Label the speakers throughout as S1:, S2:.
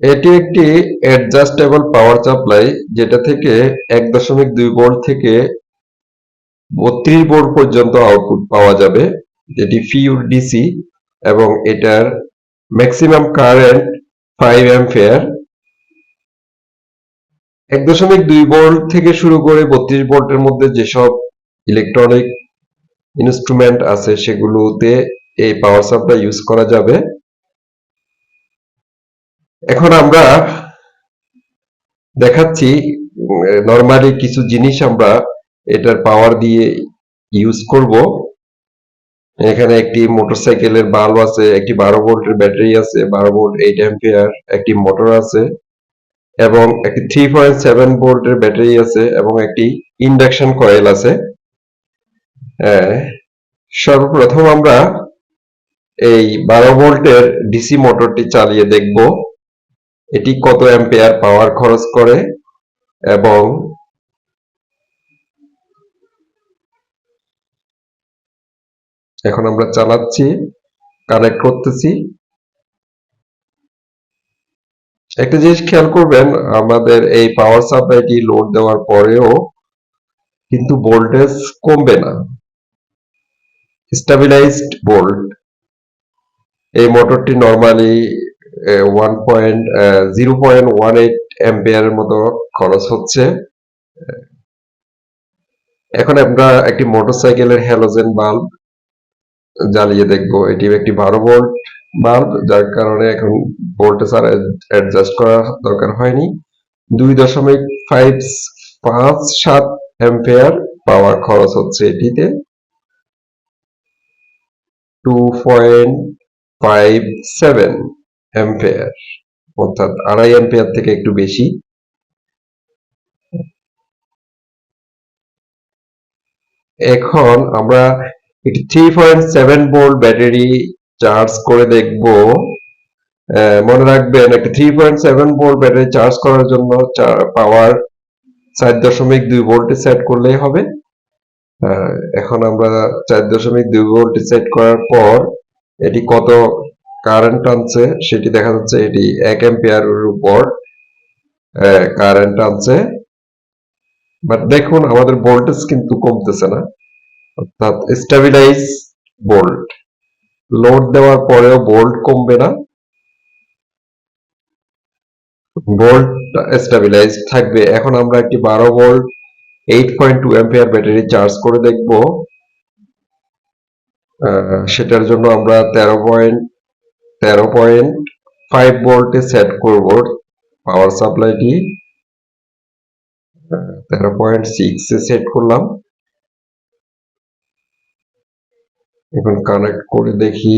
S1: এটি একটি adjustable power supply যেটা থেকে এক দশমিক দুই ভোল্ট থেকে বত্রিশ ভোল্ট পর্যন্ত আউটপুট পাওয়া যাবে, যেটি ফিউর ডিসি এবং এটার ম্যাক্সিমাম কারেন্ট ফাইভ অ্যাম্পিয়ার এক দশমিক দুই ভোল্ট থেকে শুরু করে বত্রিশ ভোল্টের মধ্যে যেসব ইলেকট্রনিক ইনস্ট্রুমেন্ট আছে, সেগুলোতে এই পাওয়ার সাপ্লাই ইউজ করা যাবে। এখন আমরা দেখাচ্ছি নর্মালি কিছু জিনিস আমরা এটার পাওয়ার দিয়ে ইউজ করব। এখানে একটি মোটরসাইকেলের বাল্ব আছে একটি বারো ভোল্টের ব্যাটারি আছে বারো ভোল্ট এইট অ্যাম্পিয়ার একটি মোটর আছে এবং একটি থ্রি পয়েন্ট সেভেন ভোল্টের ব্যাটারি আছে এবং একটি ইন্ডাকশন কয়েল আছে। হ্যাঁ, সর্বপ্রথম আমরা এই বারো ভোল্টের ডিসি মোটরটি চালিয়ে দেখব। এটি কত অ্যাম্পিয়ার পাওয়ার খরচ করে এবং এখন আমরা চালাচ্ছি কানেক্ট করতেছি। একটা জিনিস খেয়াল করবেন, আমাদের এই পাওয়ার সাপ্লাইটি লোড দেওয়ার পরেও কিন্তু ভোল্টেজ কমবে না। স্টাবিলাইজড ভোল্ট এই মোটরটি normally one point zero point one eight অ্যাম্পিয়ারের মতো খরচ হচ্ছে। এখন আমরা একটি মোটরসাইকেলের হ্যালোজেন বাল্ব জ্বালিয়ে দেখব। এটি একটি বারো ভোল্ট বাল্ব যার কারণে এখন ভোল্টেজ আর অ্যাডজাস্ট করা দরকার হয়নি। দুই দশমিক ফাইভ পাঁচ সাত অ্যাম্পিয়ার পাওয়ার খরচ হচ্ছে এটিতে। Two point five seven ampere অর্থাৎ আড়াই অ্যাম্পিয়ার থেকে একটু বেশি। এখন আমরা একটি three point seven volt battery charge করে দেখব। মনে রাখবেন একটি three point seven volt battery charge করার জন্য পাওয়ার চার দশমিক দুই ভোল্টে সেট করলেই হবে। এখন আমরা চার দশমিক দুই ভোল্টে সেট করার পর এটি কত কারেন্ট টানছে সেটি দেখা যাচ্ছে এটি এক অ্যাম্পিয়ারের উপর কারেন্ট টানছে বাট দেখুন, আমাদের ভোল্টেজ কিন্তু কমতেছে না। অর্থাৎ স্টেবিলাইজ ভোল্ট লোড দেওয়ার পরেও ভোল্ট কমবে না। ভোল্ট স্টেবিলাইজ থাকবে। এখন আমরা একটি বারো volt eight point two ampere battery charge করে দেখব। সেটার জন্য আমরা তেরো পয়েন্ট তেরো পয়েন্ট ফাইভ ভোল্টে সেট করব পাওয়ার সাপ্লাইটি তেরো পয়েন্ট সিক্সে সেট করলাম। এখন কানেক্ট করে দেখি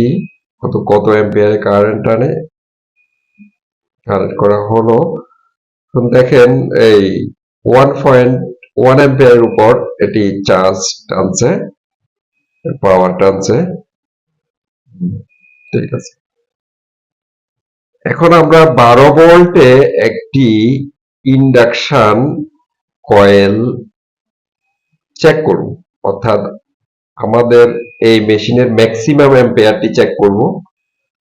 S1: কত কত অ্যাম্পিয়ারে কারেন্ট টানে কানেক্ট করা হলো। এখন দেখেন এই ওয়ান পয়েন্ট ওয়ান অ্যাম্পিয়ারের উপর এটি চার্জ টানছে পাওয়ার টানছে। ঠিক আছে। এখন আমরা বারো ভোল্টে একটি ইন্ডাকশন কয়েল চেক করব। অর্থাৎ আমাদের এই মেশিনের ম্যাক্সিমাম অ্যাম্পিয়ারটি চেক করব।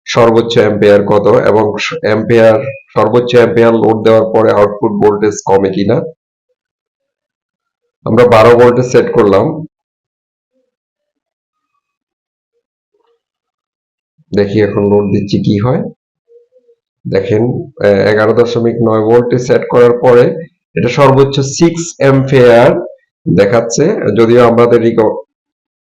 S1: সর্বোচ্চ অ্যাম্পিয়ার কত এবং অ্যাম্পিয়ার সর্বোচ্চ অ্যাম্পিয়ার লোড দেওয়ার পরে আউটপুট ভোল্টেজ কমে কিনা। আমরা বারো ভোল্টে সেট করলাম। দেখি এখন লোড দিচ্ছি কি হয়। দেখেন এগারো দশমিক নয় ভোল্টে সেট করার পরে এটা সর্বোচ্চ সিক্স অ্যাম্পিয়ার দেখাচ্ছে। যদিও আমাদের